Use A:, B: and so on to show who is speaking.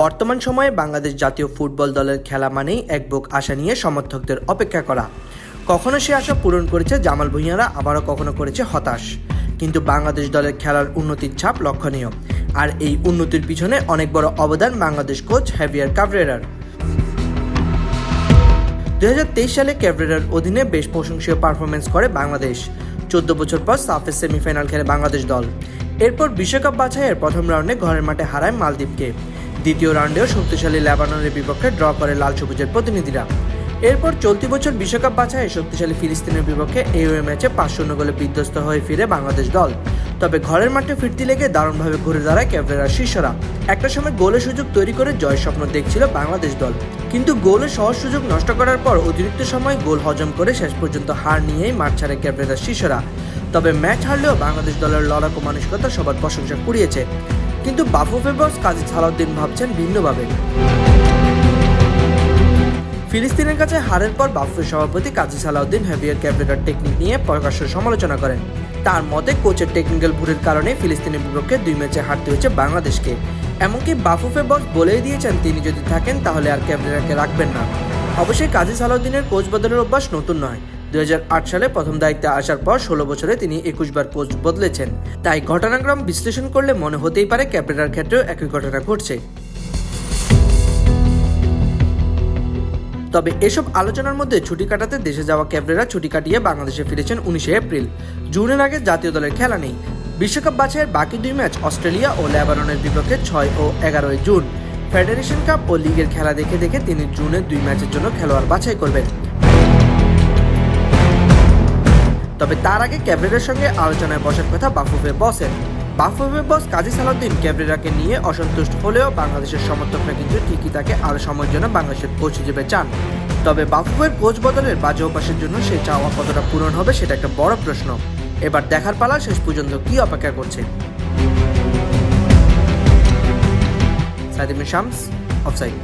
A: বর্তমান সময়ে বাংলাদেশ জাতীয় ফুটবল দলের খেলা মানেই এক বুক আশা নিয়ে সমর্থকদের অপেক্ষা করা। কখনো সে আশা পূরণ করেছে জামাল ভুঁইয়ারা, আবারও কখনো করেছে হতাশ। কিন্তু বাংলাদেশ দলের খেলার উন্নতির ছাপ লক্ষণীয়। আর এই উন্নতির পিছনে অনেক বড় অবদান বাংলাদেশ কোচ হ্যাভিয়ার কাভরেরার। দুই সালে ক্যাভরেরার অধীনে বেশ প্রশংসীয় পারফরমেন্স করে বাংলাদেশ। চোদ্দ বছর পর সাফের সেমিফাইনাল খেলে বাংলাদেশ দল। এরপর বিশ্বকাপ বাছাইয়ের প্রথম রাউন্ডে ঘরের মাঠে হারায় মালদ্বীপকে। দ্বিতীয় রাউন্ডেও শক্তিশালী লেবাননের বিপক্ষে ড্র করে লাল সবুজের প্রতিনিধিরা। এরপর চলতি বছর বিশ্বকাপ বাছাইয়ে শক্তিশালী ফিলিস্তিনের বিপক্ষে এই ওয়ে ম্যাচে পাঁচ শূন্য গোলে বিধ্বস্ত হয়ে ফিরে বাংলাদেশ দল। তবে ঘরের মাঠে ফিরতি লেগে দারুণভাবে ঘুরে দাঁড়ায় ক্যাভরেরার শিষ্যরা। একটা সময় গোলের সুযোগ তৈরি করে জয়ের স্বপ্ন দেখছিল বাংলাদেশ দল। কিন্তু গোলের সহজ সুযোগ নষ্ট করার পর অতিরিক্ত সময় গোল হজম করে শেষ পর্যন্ত হার নিয়েই মাঠ ছাড়ে ক্যাভরেরার শিষ্যরা। তবে ম্যাচ হারলেও বাংলাদেশ দলের লড়াকু মানসিকতা সবার প্রশংসা কুড়িয়েছে। কিন্তু বাফুফে বস কাজী সালাউদ্দিন ভাবছেন ভিন্নভাবে। ফিলিস্তিনের কাছে হারের পর বাফুফের সভাপতি কাজী সালাউদ্দিন হ্যাভিয়ার ক্যাভরেরার টেকনিক নিয়ে প্রকাশ্য সমালোচনা করেন। তার মতে, কোচের টেকনিক্যাল ভুলের কারণে ফিলিস্তিনের বিপক্ষে দুই ম্যাচে হারতে হয়েছে বাংলাদেশকে। এমনকি বাফুফে বস বলেই দিয়েছেন, তিনি যদি থাকেন, তাহলে আর ক্যাভরেরাকে রাখবেন না। অবশ্যই কাজী সালাউদ্দিনের কোচ বদলের অভ্যাস নতুন নয়। দুই হাজার আট সালে প্রথম দায়িত্বে আসার পর ষোলো বছরে তিনি একুশ বার কোচ বদলেছেন। তাই ঘটনাক্রম বিশ্লেষণ করলে মনে হতেই পারে ক্যাপ্টেনার ক্ষেত্রেও একই ঘটনা ঘটছে। তবে এসব আলোচনার মধ্যে ছুটি কাটাতে দেশে যাওয়া ক্যাবরেরা ছুটি কাটিয়ে বাংলাদেশে ফিরেছেন উনিশে এপ্রিল। জুনের আগে জাতীয় দলের খেলা নেই। বিশ্বকাপ বাছাইয়ের বাকি দুই ম্যাচ অস্ট্রেলিয়া ও লেবাননের বিপক্ষে ছয় ও এগারোই জুন। ফেডারেশন কাপ ও লিগের খেলা দেখে দেখে তিনি জুনের দুই ম্যাচের জন্য খেলোয়াড় বাছাই করবেন। তবে তার আগে ক্যাবরেরার সঙ্গে আলোচনায় বসার কথা বাফুফে বসের। বাফুফে বস কাজী সালাউদ্দিন ক্যাবরেরাকে নিয়ে অসন্তুষ্ট হলেও বাংলাদেশের সমর্থকরা কিন্তু ঠিকই তাকে আরও সময়ের জন্য বাংলাদেশের কোচ হিসেবে চান। তবে বাফুফের কোচ বদলের বাজে অভ্যাসের জন্য সেই চাওয়া কতটা পূরণ হবে সেটা একটা বড় প্রশ্ন। এবার দেখার পালা শেষ পর্যন্ত কি অপেক্ষা করছে। সাদিম শামস, অফসাইড।